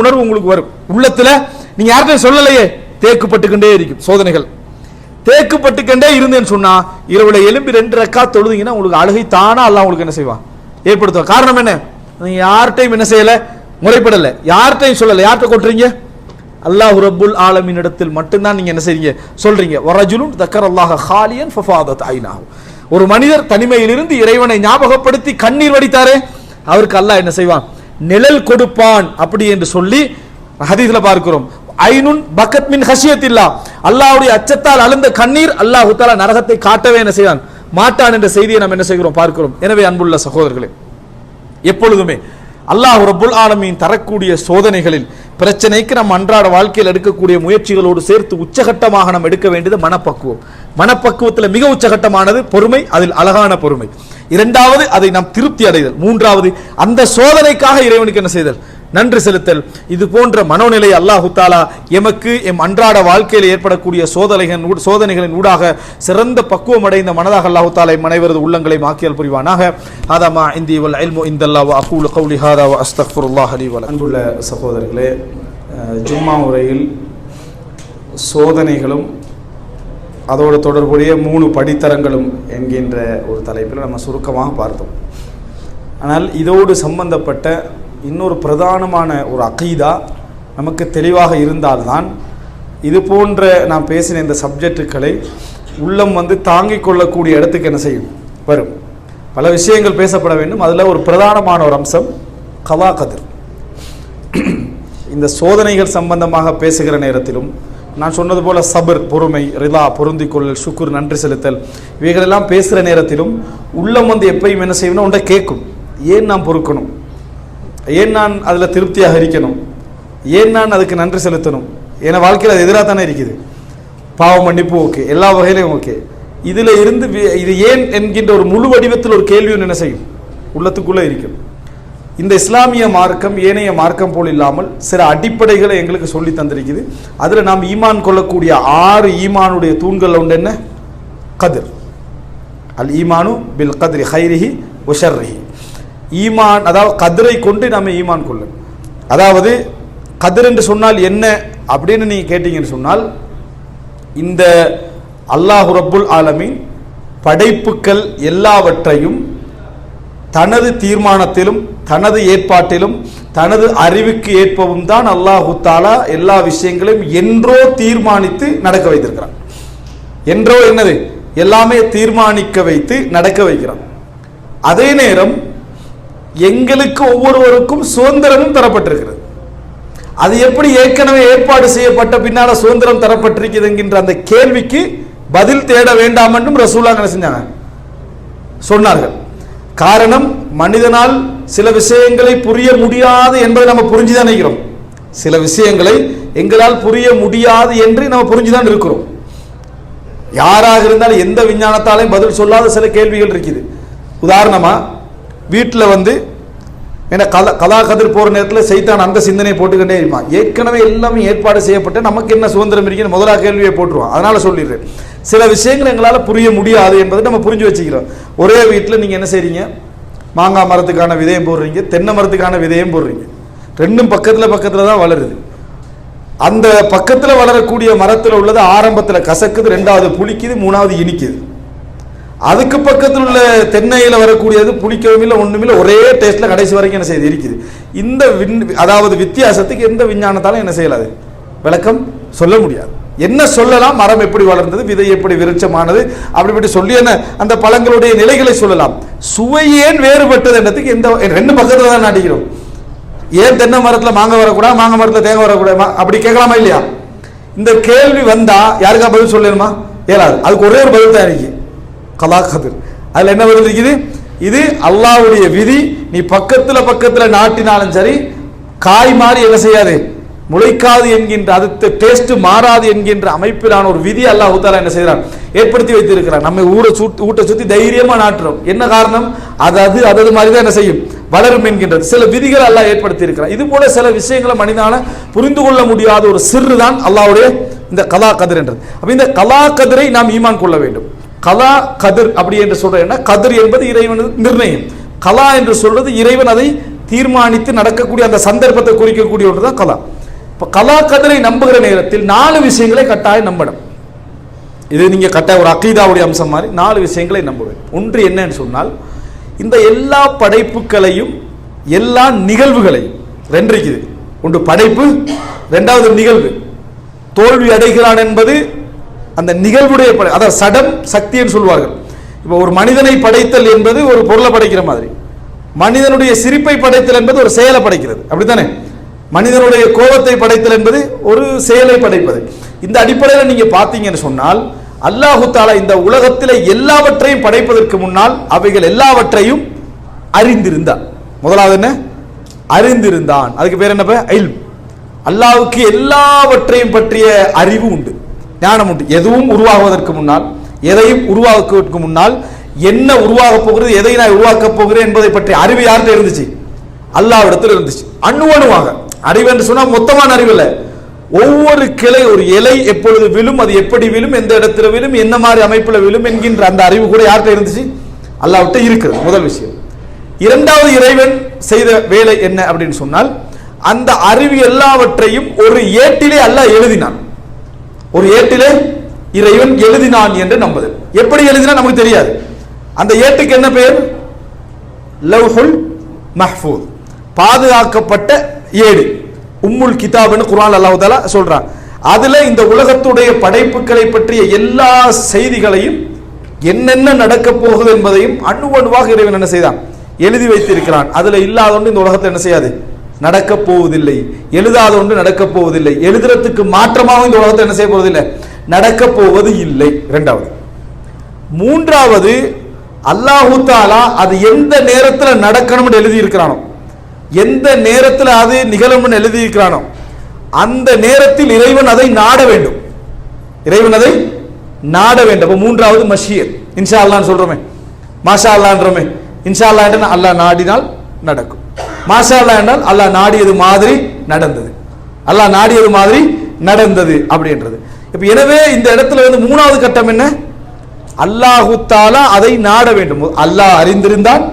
உணர்வு உங்களுக்கு வரும். உள்ளத்துல நீங்கள் யார்கிட்ட சொல்லலையே? தேக்குப்பட்டுக்கொண்டே இருக்கும் சோதனைகள். தேக்குப்பட்டுக்கொண்டே இருந்தேன்னு சொன்னால் இரவுல எலும்பி ரெண்டு ரக்கா தொழுதிங்கன்னா உங்களுக்கு அழுகை தானா அல்லாஹ் உங்களுக்கு என்ன செய்வான்? ஏற்படுத்துவான். காரணம் என்ன? நீங்கள் யார்கிட்டையும் என்ன செய்யலை? முறைப்படலை. யார்கிட்டையும் சொல்லலை. யார்கிட்ட கொட்டுறீங்க? அல்லாஹ் ரபுல் ஆலமின் இடத்தில் மட்டும்தான் நீங்க என்ன செய்றீங்க? சொல்றீங்க. வரஜுலும் தக்கர் அல்லாஹ் ஹாலியன் ஃபஃபாதத் ஐநாகும் ஒரு மனிதர் தனிமையிலிருந்து இறைவனை ஞாபகப்படுத்தி கண்ணீர் வடித்தாரே அவருக்கு அல்லாஹ் என்ன செய்வான்? நிழல் கொடுப்பான் அப்படி என்று சொல்லி ஹதீஸ்ல பார்க்கிறோம். ஐனுன் பக்கத் மின் ஹஷியத்தில்லா. அல்லாவுடைய அச்சத்தால் அழுந்த கண்ணீர் அல்லாஹ் தாலா நரகத்தை காட்டவே என்ன செய்வான் மாட்டான் என்ற செய்தியை நாம் என்ன செய்கிறோம்? பார்க்கிறோம். எனவே அன்புள்ள சகோதரர்களே எப்பொழுதுமே அல்லாஹ் ரபுல் ஆலமீன் தரக்கூடிய சோதனைகளில் பிரச்சனைக்கு நம்ம அன்றாட வாழ்க்கையில் எடுக்கக்கூடிய முயற்சிகளோடு சேர்த்து உச்சகட்டமாக நம்ம எடுக்க வேண்டியது மனப்பக்குவம். மனப்பக்குவத்தில் மிக உச்சகட்டமானது பொறுமை அதில் அழகான பொறுமை. இரண்டாவது அதை நாம் திருப்தி அடைதல். மூன்றாவது அந்த சோதனைக்காக இறைவனுக்கு என்ன செய்தல்? நன்றி செலுத்தல். இது போன்ற மனோநிலை அல்லாஹு தாலா எமக்கு எம் அன்றாட வாழ்க்கையில் ஏற்படக்கூடிய சோதனைகள் சோதனைகளின் ஊடாக சிறந்த பக்குவம் அடைந்த மனதாக அல்லாஹு தாலா எம் அனைவரது உள்ளங்களை மாக்கியல் புரிவானாக. ஆதாமா இந்தி வல் அல்மு இந்தல்லா வ அகூலு ஹாதா வ அஸ்தக்ஃபிருல்லாஹ் லி அன்புள்ள சகோதரர்களே ஜும்மா உரையில் சோதனைகளும் அதோடு தொடர்புடைய மூணு படித்தரங்களும் என்கின்ற ஒரு தலைப்பில் நம்ம சுருக்கமாக பார்த்தோம். ஆனால் இதோடு சம்பந்தப்பட்ட இன்னொரு பிரதானமான ஒரு அகீதா நமக்கு தெளிவாக இருந்தால்தான் இது போன்ற நான் பேசின இந்த சப்ஜெக்டுகளை உள்ளம் வந்து தாங்கிக் கொள்ளக்கூடிய இடத்துக்கு என்ன செய்யும்? வரும். பல விஷயங்கள் பேசப்பட வேண்டும். அதில் ஒரு பிரதானமான ஒரு அம்சம் கவா கதிர். இந்த சோதனைகள் சம்பந்தமாக பேசுகிற நேரத்திலும் நான் சொன்னது போல சபர் பொறுமை ரிலா பொருந்திக்கொள்ளல் சுக்குர் நன்றி செலுத்தல் இவைகளெல்லாம் பேசுகிற நேரத்திலும் உள்ளம் வந்து எப்பயும் என்ன செய்யணும் உண்டை கேட்கும். ஏன் நாம் பொறுக்கணும்? ஏன் நான் அதில் திருப்தியாக இருக்கணும்? ஏன் நான் அதுக்கு நன்றி செலுத்தணும்? என் வாழ்க்கையில் அது எதிராக தானே இருக்குது. பாவம் மன்னிப்பு ஓகே. எல்லா வகையிலையும் ஓகே. இதில் இருந்து இது ஏன் என்கின்ற ஒரு முழு வடிவத்தில் ஒரு கேள்வி என்ன செய்யும்? உள்ளத்துக்குள்ளே இருக்கும். இந்த இஸ்லாமிய மார்க்கம் ஏனைய மார்க்கம் போல் இல்லாமல் சில அடிப்படைகளை எங்களுக்கு சொல்லி தந்திருக்குது. அதில் நாம் ஈமான் கொள்ளக்கூடிய ஆறு ஈமானுடைய தூண்கள் உண்டு என்ன? கதிர். அல் ஈமானு பில் கதிரி ஹைரிஹி ஒஷர்ரிஹி ஈமான் அதாவது கதிரை கொண்டு நம்ம ஈமான் கொள்ளும் அதாவது கதிர் என்று சொன்னால் என்ன அப்படின்னு நீங்கள் கேட்டீங்கன்னு சொன்னால் இந்த அல்லாஹு ரப்புல் ஆலமீன் படைப்புக்கள் எல்லாவற்றையும் தனது தீர்மானத்திலும் தனது ஏற்பாட்டிலும் தனது அறிவுக்கு ஏற்பவும் தான் அல்லாஹு தாலா எல்லா விஷயங்களையும் என்றோ தீர்மானித்து நடக்க வைத்திருக்கிறான். என்றோ என்னது? எல்லாமே தீர்மானிக்க வைத்து நடக்க வைக்கிறான். அதே நேரம் எங்களுக்கு ஒவ்வொருவருக்கும் சுதந்திரமும் தரப்பட்டிருக்கிறது. அது எப்படி ஏற்கனவே ஏற்பாடு செய்யப்பட்ட பின்னால சுதந்திரம் தரப்பட்டிருக்கிறது என்கின்ற அந்த கேள்விக்கு பதில் தேட வேண்டாம் என்றும் ரசூலா என்ன செஞ்சாங்க. சொன்னார்கள். காரணம் மனிதனால் சில விஷயங்களை புரிய முடியாது என்பதை நம்ம புரிஞ்சுதான் நினைக்கிறோம். சில விஷயங்களை எங்களால் புரிய முடியாது என்று நம்ம புரிஞ்சுதான் இருக்கிறோம். யாராக இருந்தாலும் எந்த விஞ்ஞானத்தாலையும் பதில் சொல்லாத சில கேள்விகள் இருக்குது. உதாரணமா வீட்டில் வந்து ஏன்னா கலா கலா கதிர் போகிற நேரத்தில் சைத்தான் அந்த சிந்தனையை போட்டுக்கிட்டே இருப்பான். ஏற்கனவே எல்லாமே ஏற்பாடு செய்யப்பட்டு நமக்கு என்ன சுதந்திரம் இருக்குன்னு முதலாக கேள்வியை போட்டுருவான். அதனால் சொல்லிடுறேன். சில விஷயங்கள் எங்களால் புரிய முடியாது என்பதை நம்ம புரிஞ்சு வச்சுக்கிறோம். ஒரே வீட்டில் நீங்கள் என்ன செய்கிறீங்க மாங்காய் மரத்துக்கான விதையும் போடுறீங்க தென்னை மரத்துக்கான விதையும் போடுறீங்க. ரெண்டும் பக்கத்தில் பக்கத்தில் தான் வளருது. அந்த பக்கத்தில் வளரக்கூடிய மரத்தில் உள்ளது ஆரம்பத்தில் கசக்குது ரெண்டாவது புளிக்குது மூணாவது இனிக்குது. அதுக்கு பக்கத்தில் உள்ள தென்னையில் வரக்கூடியது புளிக்கவும் இல்லை ஒன்றும் இல்லை ஒரே டேஸ்ட்டில் கடைசி வரைக்கும் என்ன செய்யுது? இருக்குது. இந்த விண் அதாவது வித்தியாசத்துக்கு எந்த விஞ்ஞானத்தாலும் என்ன செய்யலாது? விளக்கம் சொல்ல முடியாது. என்ன சொல்லலாம்? மரம் எப்படி வளர்ந்தது? விதை எப்படி விருட்சமானது? அப்படி இப்படி சொல்லி என்ன அந்த பழங்களுடைய நிலைகளை சொல்லலாம். சுவை ஏன் வேறுபட்டது என்றதுக்கு எந்த ரெண்டு பக்கத்தில் தான் நாட்டிக்கிறோம். ஏன் தென்னை மரத்தில் மாங்காய் வரக்கூடாது? மாங்காய் மரத்தில் தேங்காய் வரக்கூடாது? அப்படி கேட்கலாமா இல்லையா? இந்த கேள்வி வந்தால் யாருக்கா பதில் சொல்லணுமா? இயலாது அதுக்கு ஒரே ஒரு பதில் தான் இருக்குது கலா கதிர் அதில் என்ன வருது இருக்குது? இது அல்லாஹ்வுடைய விதி. நீ பக்கத்தில் பக்கத்தில் நாட்டினாலும் சரி காய் மாறி என்ன செய்யாது? முளைக்காது என்கின்ற அது டேஸ்ட் மாறாது என்கின்ற அமைப்பிலான ஒரு விதி அல்லாஹ் தாலா என்ன செய்கிறான்? ஏற்படுத்தி வைத்திருக்கிறான். நம்ம ஊரை சுட்டு ஊட்ட சுற்றி தைரியமாக நாட்டுறோம். என்ன காரணம்? அது அது அதது மாதிரி தான் என்ன செய்யும்? வளரும் என்கின்றது. சில விதிகள் அல்லாஹ் ஏற்படுத்தி இருக்கிறான் இது போல சில விஷயங்களை மனிதனால புரிந்து கொள்ள முடியாத ஒரு சிறு தான் அல்லாவுடைய இந்த கலா கதிர் என்றது. அப்போ இந்த கலா கதிரை நாம் ஈமான் கொள்ள வேண்டும். கலா கதிர் அப்படி என்று சொல்றேன்னா கதிர் என்பது இறைவன் நிர்ணயம். கலா என்று சொல்றது இறைவன் அதை தீர்மானித்து நடக்கக்கூடிய அந்த சந்தர்ப்பத்தை குறிக்கக்கூடிய ஒன்று தான் கலா. இப்போ கலா கதிரை நம்புகிற நேரத்தில் நாலு விஷயங்களை கட்டாயம் நம்பணும். இது நீங்கள் கட்டாய ஒரு அக்கீதாவுடைய அம்சம் மாதிரி நாலு விஷயங்களை நம்புவேன் ஒன்று என்னன்னு சொன்னால் இந்த எல்லா படைப்புகளையும் எல்லா நிகழ்வுகளையும் ரெண்டு இருக்குது ஒன்று படைப்பு ரெண்டாவது நிகழ்வு. தோல்வி அடைகிறான் என்பது அந்த நிகழ்வுடைய படை அதாவது சடம் சக்தின்னு சொல்வார்கள். இப்போ ஒரு மனிதனை படைத்தல் என்பது ஒரு பொருளை படைக்கிற மாதிரி. மனிதனுடைய சிரிப்பை படைத்தல் என்பது ஒரு செயலை படைக்கிறது. அப்படித்தானே? மனிதனுடைய கோபத்தை படைத்தல் என்பது ஒரு செயலை படைப்பது. இந்த அடிப்படையில் நீங்க பார்த்தீங்கன்னு சொன்னால் அல்லாஹு தாலா இந்த உலகத்தில் எல்லாவற்றையும் படைப்பதற்கு முன்னால் அவைகள் எல்லாவற்றையும் அறிந்திருந்தார் முதலாவது என்ன? அறிந்திருந்தான். அதுக்கு பேர் என்ன அல்லாவுக்கு எல்லாவற்றையும் பற்றிய அறிவு உண்டு. ஞானம் உண்டு. எதுவும் உருவாகுவதற்கு முன்னால் எதையும் உருவாக்குவதற்கு முன்னால் என்ன உருவாக போகிறது எதை நான் உருவாக்கப் போகிறேன் என்பதை பற்றிய அறிவு யார்கிட்ட இருந்துச்சு? அல்லாவிடத்தில் இருந்துச்சு. அணு அணுவாக. அறிவு என்று சொன்னால் மொத்தமான அறிவு இல்லை. ஒவ்வொரு கிளை ஒரு இலை எப்பொழுது விழும் அது எப்படி விழும் எந்த இடத்துல விழும் என்ன மாதிரி அமைப்பில் விழும் என்கின்ற அந்த அறிவு கூட யார்கிட்ட இருந்துச்சு? அல்லாவிட்ட இருக்கிறது முதல் விஷயம். இரண்டாவது இறைவன் செய்த வேலை என்ன அப்படின்னு சொன்னால் அந்த அறிவு எல்லாவற்றையும் ஒரு ஏட்டிலே அல்லாஹ் எழுதினான். ஒரு ஏட்டிலே இறைவன் எழுதினான் என்று நம்புதல். எப்படி எழுதினா நமக்கு தெரியாது. அந்த ஏட்டுக்கு என்ன பெயர்? லவ்ஹுல் மஹ்ஃபூத் பாதுகாக்கப்பட்ட ஏடு. உம்முல் கிதாப்னு குரான் அல்லாஹால சொல்றான். அதுல இந்த உலகத்துடைய படைப்புகளை பற்றிய எல்லா செய்திகளையும் என்னென்ன நடக்க போகுது என்பதையும் அணு அணுவாக இறைவன் என்ன செய்தான்? எழுதி வைத்திருக்கிறான். அதுல இல்லாத ஒன்று இந்த உலகத்தில் என்ன செய்யாது? நடக்க போவதில்லை எழுதாத ஒன்று நடக்க போவதில்லை எழுதுறதுக்கு மாற்றமாகவும் இந்த உலகத்தை என்ன செய்ய போவதில்லை நடக்க போவது இல்லை. இரண்டாவது. மூன்றாவது அல்லாஹு தாலா அது எந்த நேரத்தில் நடக்கணும்னு எழுதியிருக்கிறானோ எந்த நேரத்தில் அது நிகழும்னு எழுதியிருக்கிறானோ அந்த நேரத்தில் இறைவன் அதை நாட வேண்டும். இறைவன் அதை நாட வேண்டும். அப்போ மூன்றாவது மஷியர். இன்ஷா அல்லான்னு சொல்றோமே. மாஷா அல்லான்றோமே. இன்ஷா அல்லா அல்லாஹ் நாடினால் நடக்கும். மாஷா அல்லா என்றால் அல்லாஹ் நாடியது மாதிரி நடந்தது. அல்லாஹ் நாடியது மாதிரி நடந்தது அப்படின்றது. இப்போ எனவே இந்த இடத்துல வந்து மூணாவது கட்டம் என்ன? அல்லாஹு தாலா அதை நாட வேண்டும். அல்லாஹ் அறிந்திருந்தான்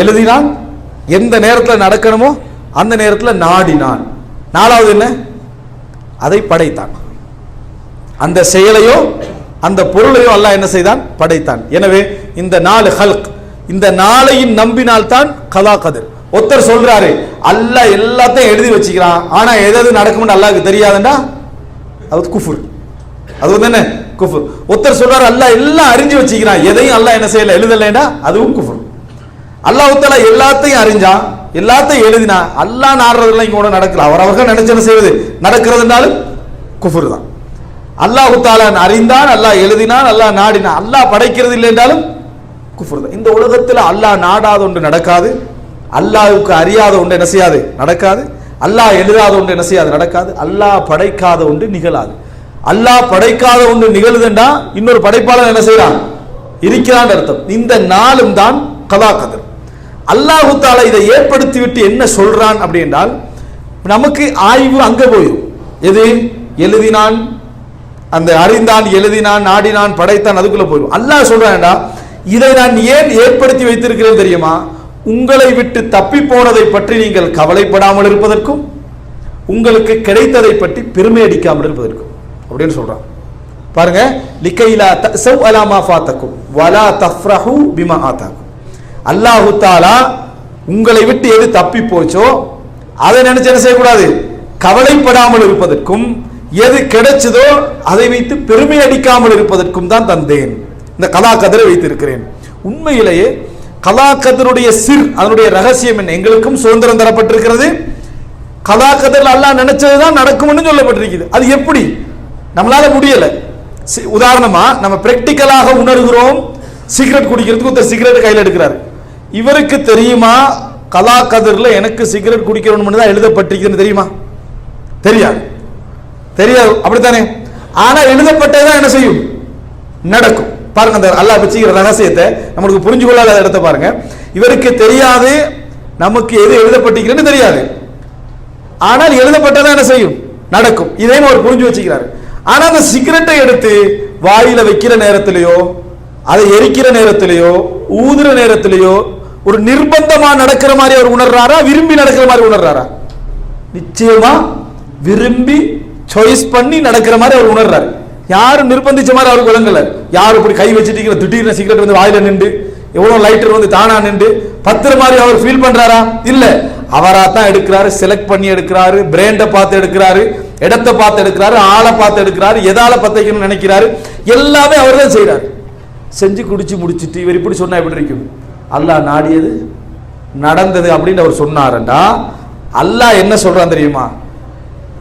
எழுதினான் எந்த நேரத்தில் நடக்கணுமோ அந்த நேரத்தில் நாடினான். நாலாவது என்ன? அதை படைத்தான். அந்த செயலையோ அந்த பொருளையோ அல்லாஹ் என்ன செய்தான்? படைத்தான். எனவே இந்த நாலு ஹல்க் இந்த நாளையும் நம்பினால்தான் கதா கதிர். ஒருத்தர் சொல்றாரு. அல்லாஹ் எல்லாத்தையும் எழுதி வச்சுக்கிறான். ஆனா எது எது நடக்கும்னு அல்லாவுக்கு தெரியாதுன்னா அது குஃபுர். அது வந்து என்ன? குஃபுர். ஒருத்தர் சொல்றாரு அல்லாஹ் எல்லாம் அறிஞ்சு வச்சுக்கிறான். எதையும் அல்லாஹ் என்ன செய்யல? எழுதலைன்னா அதுவும் குஃபுர். அல்லாஹால எல்லாத்தையும் அறிஞ்சான் எல்லாத்தையும் எழுதினா அல்லாஹ் நாடுறதெல்லாம் இங்க கூட நடக்கல. அவர் அவர்கள் நினைச்சு என்ன செய்வது? நடக்கிறதுனாலும் குஃபுர் தான். அல்லாஹு தாலா அறிந்தான் அல்லாஹ் எழுதினான் அல்லாஹ் நாடினான். அல்லாஹ் படைக்கிறது இல்லை என்றாலும் குஃபுர் தான். இந்த உலகத்தில் அல்லாஹ் நாடாத ஒன்று நடக்காது. அல்லாவுக்கு அறியாத ஒன்று என்ன செய்யாது? நடக்காது. அல்லாஹ் எழுதாத ஒன்று என்ன செய்யாது? நடக்காது. அல்லாஹ் படைக்காத ஒன்று நிகழாது. அல்லாஹ் படைக்காத ஒன்று நிகழுதுண்டா இன்னொரு படைப்பாளர் என்ன செய்யறான் இருக்கிறான் அர்த்தம். இந்த நாளும் தான் கதா கதர். அல்லாஹு தாலா இதை ஏற்படுத்தி விட்டு என்ன சொல்றான் அப்படி என்றால் நமக்கு ஆய்வு அங்க போயிடும் எது? எழுதினான் அந்த அறிந்தான் எழுதினான் நாடினான் படைத்தான் அதுக்குள்ள போயிடும் அல்லாஹ் சொல்றான்டா இதை நான் ஏன் ஏற்படுத்தி வைத்திருக்கிறேன் தெரியுமா? உங்களை விட்டு தப்பி போனதை பற்றி நீங்கள் கவலைப்படாமல் இருப்பதற்கும் உங்களுக்கு கிடைத்ததை பற்றி பெருமை அடிக்காமல் இருப்பதற்கும். அப்படின்னு சொல்றான். பாருங்க லிக்கைலா தஸவ் அலாமா ஃபாத்தக்கும் வலா தஃப்ரஹு பிமா ஆதாக்கும் அல்லாஹு தாலா உங்களை விட்டு எது தப்பி போச்சோ அதை நினைச்சு என்ன செய்யக்கூடாது? கவலைப்படாமல் இருப்பதற்கும் எது கிடைச்சதோ அதை வைத்து பெருமை அடிக்காமல் இருப்பதற்கும் தான் தந்தேன். இந்த கதா கதிரை வைத்திருக்கிறேன். உண்மையிலேயே கலாக்கதருடைய சிர் அதனுடைய ரகசியம் என்ன? எங்களுக்கும் சுதந்திரம் தரப்பட்டிருக்கிறது. கலா கதர் அல்லாஹ் நினைச்சதுதான் நடக்கும்னு சொல்லப்பட்டிருக்குது. அது எப்படி? நம்மளால முடியல. சி- உதாரணமா நம்ம பிராக்டிக்கலாக உணர்கிறோம். சிகரெட் குடிக்கிறதுக்கு ஒருத்தர் சிகரெட் கையில் எடுக்கிறார். இவருக்கு தெரியுமா? கலா எனக்கு சிகரெட் குடிக்கணும்னு தான் எழுதப்பட்டிருக்குதுன்னு தெரியுமா? தெரியாது. தெரியாது. அப்படித்தானே? ஆனால் எழுதப்பட்டதான் என்ன செய்யும்? நடக்கும். பாருங்க அந்த அல்லா வச்சுக்கிற ரகசியத்தை நம்மளுக்கு புரிஞ்சு கொள்ளாத இடத்த பாருங்க. இவருக்கு தெரியாது நமக்கு எது எழுதப்பட்டிருக்கிறேன்னு தெரியாது. ஆனால் எழுதப்பட்டதான் என்ன செய்யும்? நடக்கும். இதையும் அவர் புரிஞ்சு வச்சுக்கிறாரு. ஆனால் அந்த சிகரெட்டை எடுத்து வாயில வைக்கிற நேரத்திலேயோ அதை எரிக்கிற நேரத்திலேயோ ஊதுற நேரத்திலேயோ ஒரு நிர்பந்தமா நடக்கிற மாதிரி அவர் உணர்றாரா? விரும்பி நடக்கிற மாதிரி உணர்றாரா? நிச்சயமா விரும்பி சாய்ஸ் பண்ணி நடக்கிற மாதிரி அவர் உணர்றாரு. யாரும் நிர்பந்திச்ச மாதிரி அவருக்கு விளங்கலை. யார் இப்படி கை வச்சுட்டீங்க திடீர்னு சிகரெட் வந்து வாயில நின்று எவ்வளோ லைட்டர் வந்து தானா நின்று பத்திர மாதிரி அவர் ஃபீல் பண்றாரா? இல்ல. அவரா தான் எடுக்கிறாரு செலக்ட் பண்ணி எடுக்கிறாரு பிராண்டை பார்த்து எடுக்கிறாரு இடத்தை பார்த்து எடுக்கிறாரு ஆளை பார்த்து எடுக்கிறாரு எதால பத்தைக்கணும்னு நினைக்கிறாரு. எல்லாமே அவர் தான் செய்கிறார் செஞ்சு குடிச்சு முடிச்சுட்டு இவர் இப்படி சொன்னா எப்படி இருக்கும்? அல்லாஹ் நாடியது நடந்தது அப்படின்னு அவர் சொன்னாரண்டா அல்லாஹ் என்ன சொல்றான் தெரியுமா?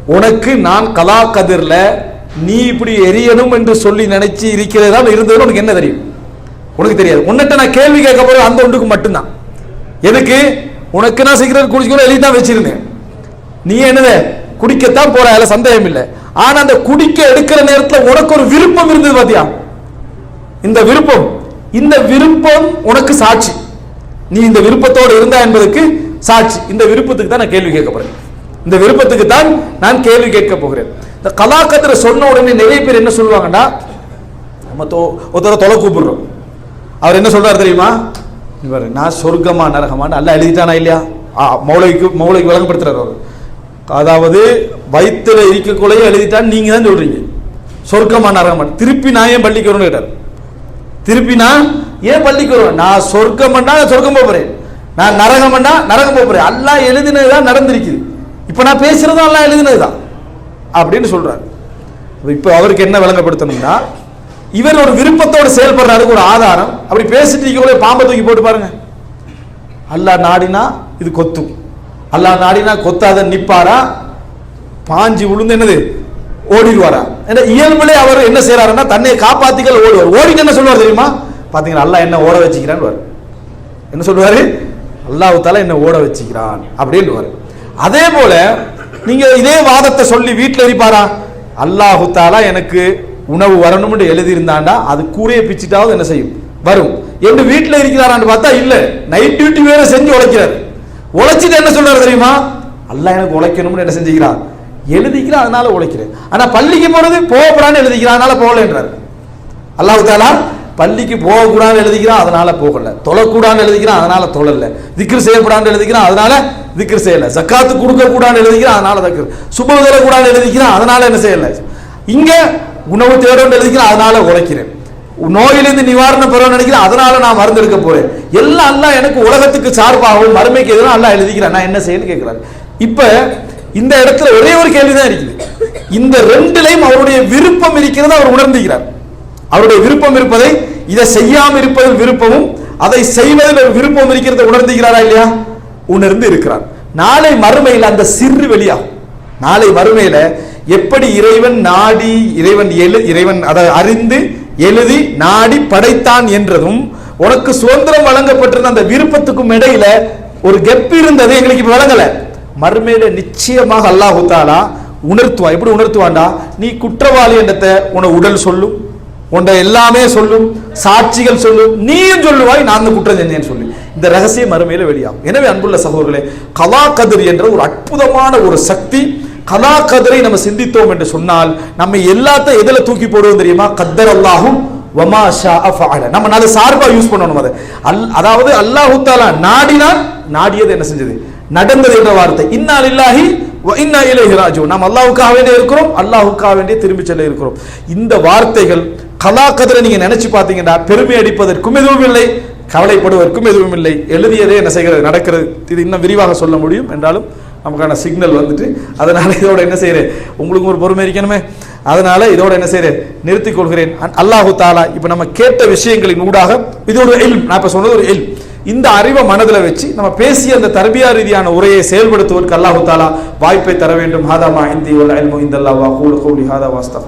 உனக்கு நான் கலா கதிரில் நீ இப்படி எரியணும் என்று சொல்லி நினைச்சு இருக்கிறதா இருந்ததுன்னு உனக்கு என்ன தெரியும்? உனக்கு தெரியாது. உன்னிட்ட நான் கேள்வி கேட்க போறது அந்த ஒன்றுக்கு மட்டும்தான். எதுக்கு உனக்கு நான் சிகரெட் குடிச்சுக்கணும் எழுதி தான் வச்சிருந்தேன். நீ என்னது? குடிக்கத்தான் போற அதில் சந்தேகம் இல்லை. ஆனா அந்த குடிக்க எடுக்கிற நேரத்துல உனக்கு ஒரு விருப்பம் இருந்தது பாத்தியா? இந்த விருப்பம். இந்த விருப்பம் உனக்கு சாட்சி. நீ இந்த விருப்பத்தோடு இருந்தா என்பதற்கு சாட்சி. இந்த விருப்பத்துக்கு தான் நான் கேள்வி கேட்க போறேன். இந்த விருப்பத்துக்கு தான் நான் கேள்வி கேட்க போகிறேன். இந்த கலாக்கத்துல சொன்ன உடனே நிறைய பேர் என்ன சொல்லுவாங்கன்னா நம்ம தோ ஒருத்தர தொலை கூப்பிடுறோம். அவர் என்ன சொல்றாரு தெரியுமா? இவர் நான் சொர்க்கமா நரகமான நல்லா எழுதிட்டானா இல்லையா? ஆ, மௌளைக்கு மௌளைக்கு விளங்கப்படுத்துறாரு அவர். அதாவது வயிற்றுல இருக்கக்குள்ளேயே எழுதிட்டான்னு நீங்க தான் சொல்றீங்க. சொர்க்கமா நரகமான திருப்பி நான் ஏன் பள்ளிக்கு வரணும்னு கேட்டார். திருப்பி நான் ஏன் பள்ளிக்கு வருவேன்? நான் சொர்க்கம்னா நான் சொர்க்கம் போகிறேன் நான் நரகம்னா நரகம் போகிறேன் எல்லாம் எழுதினது எழுதினதுதான் நடந்திருக்குது. இப்போ நான் பேசுகிறதும் எல்லாம் எழுதினது தான் அப்படின்னு சொல்றாரு. இப்போ அவருக்கு என்ன விளங்கப்படுத்தணும்னா இவர் ஒரு விருப்பத்தோடு செயல்படுறாருக்கு ஒரு ஆதாரம். அப்படி பேசிட்டு இருக்கக்குள்ளே பாம்பை தூக்கி போட்டு பாருங்க. அல்லா நாடினா இது கொத்தும் அல்லாஹ் நாடினா கொத்தாத நிப்பாரா? பாஞ்சி விழுந்து என்னது? ஓடிடுவாரா? ஏன்னா இயல்புலே அவர் என்ன செய்யறாருன்னா தன்னை காப்பாத்திக்கல ஓடுவார். ஓடிட்டு என்ன சொல்லுவார் தெரியுமா? பாத்தீங்களா அல்லா என்ன ஓட வச்சுக்கிறான்னு என்ன சொல்லுவாரு? அல்லாஹ் தால என்ன ஓட வச்சுக்கிறான் அப்படின்னு அதே போல நீங்க இதே வாதத்தை சொல்லி வீட்டில் இருப்பாரா அல்லாஹு தாலா எனக்கு உணவு வரணும்னு எழுதியிருந்தாண்டா அது கூரையை பிச்சுட்டாவது என்ன செய்யும்? வரும். என்று வீட்டில் இருக்கிறாரான்னு பார்த்தா இல்ல. நைட் டியூட்டி வேற செஞ்சு உழைக்கிறார். உழைச்சிட்டு என்ன சொல்றாரு தெரியுமா? அல்லாஹ் எனக்கு உழைக்கணும்னு என்ன செஞ்சுக்கிறார் எழுதிக்கிறான் அதனால உழைக்கிறேன். ஆனா பள்ளிக்கு போனது போகப்படான்னு எழுதிக்கிறான் அதனால போகலன்றார். அல்லாஹு தாலா பள்ளிக்கு போகக்கூடாதுன்னு எழுதிக்கிறான் அதனால போகல. தொழக்கூடாதுன்னு எழுதிக்கிறான் அதனால தொழல. திக்ரு செய்யக்கூடாதுன்னு எழுதிக்கிறான் அதனால திக்ரு செய்யல. சக்காத்து கொடுக்க கூடாதுன்னு எழுதிக்கிறான் அதனால தக்ரு. சுப கூடாதுன்னு எழுதிக்கிறான் அதனால என்ன செய்யல. இங்க உணவு தேடணும்னு எழுதிக்கிறான் அதனால உழைக்கிறேன். நோயிலிருந்து நிவாரணம் பெற நினைக்கிறேன் அதனால நான் மருந்து எடுக்க போறேன். எல்லாம் எல்லாம் எனக்கு உலகத்துக்கு சார்பாகவும் மறுமைக்கு எதிராக எல்லாம் எழுதிக்கிறேன். நான் என்ன செய்யணும்னு கேட்கிறாரு. இப்ப இந்த இடத்துல ஒரே ஒரு கேள்விதான் இருக்குது. இந்த ரெண்டுலையும் அவருடைய விருப்பம் இருக்கிறது அவர் உணர்ந்துக்கிறார். அவருடைய விருப்பம் இருப்பதை இதை செய்யாமல் இருப்பதில் விருப்பமும் அதை செய்வதில் விருப்பம் இருக்கிறத உணர்ந்துகிறாரா இல்லையா? உணர்ந்து இருக்கிறார். நாளை மறுமையில் அந்த சிறு வெளியாகும் நாளை மறுமையில எப்படி இறைவன் நாடி இறைவன் எழு இறைவன் அதை அறிந்து எழுதி நாடி படைத்தான் என்றதும் உனக்கு சுதந்திரம் வழங்கப்பட்டிருந்த அந்த விருப்பத்துக்கும் இடையில ஒரு கெப் இருந்தது எங்களுக்கு இப்ப வழங்கல. மறுமையில நிச்சயமாக அல்லாஹுத்தாலா உணர்த்துவான். எப்படி உணர்த்துவான்டா? நீ குற்றவாளி என்றதை உன உடல் சொல்லும். உன்னை எல்லாமே சொல்லும் சாட்சிகள் சொல்லும் நீயும் சொல்லுவாய் நான் அந்த குற்றம் செஞ்சேன்னு சொல்லி. இந்த ரகசிய மறுமையில வெளியாகும். எனவே அன்புள்ள சகோதரர்களே கலா கதிர் என்ற ஒரு அற்புதமான ஒரு சக்தி கலா கதிரை நம்ம சிந்தித்தோம் என்று சொன்னால் நம்ம எல்லாத்தையும் எதில் தூக்கி போடுவோம் தெரியுமா? கத்தர் அல்லாஹும் நம்ம நல்ல சார்பா யூஸ் பண்ணணும் அதை. அல் அதாவது அல்லாஹு தாலா நாடினால் நாடியது என்ன செஞ்சது? நடந்தது என்ற வார்த்தை. இன்னால் இல்லாஹி இன்னா இலைஹி ராஜு நாம் அல்லாஹுக்காக வேண்டிய இருக்கிறோம் அல்லாஹுக்காக வேண்டிய திரும்பி செல்ல இருக்கிறோம். இந்த வார்த்தைகள் கலா கதிரை நீங்க நினைச்சு பார்த்தீங்கன்னா பெருமை அடிப்பதற்கும் எதுவும் இல்லை கவலைப்படுவதற்கும் எதுவும் இல்லை. எழுதியதே என்ன செய்கிறது நடக்கிறது. இது இன்னும் விரிவாக சொல்ல முடியும். என்றாலும் நமக்கான சிக்னல் வந்துட்டு அதனால இதோட என்ன செய்கிறேன் உங்களுக்கும் ஒரு பொறுமை இருக்கணுமே. அதனால இதோட என்ன செய்கிறேன் நிறுத்திக் கொள்கிறேன். அல்லாஹு தாலா இப்போ நம்ம கேட்ட விஷயங்களின் ஊடாக இது ஒரு எல் நான் இப்போ சொன்னது ஒரு எல் இந்த அறிவை மனதில் வச்சு நம்ம பேசிய அந்த தர்பியா ரீதியான உரையை செயல்படுத்துவதற்கு அல்லாஹு தாலா வாய்ப்பை தர வேண்டும். ஹாதாமா இந்தி வல் இந்த அல்லாஹ் வ கூலு கௌலி ஹாதா வாஸ்தா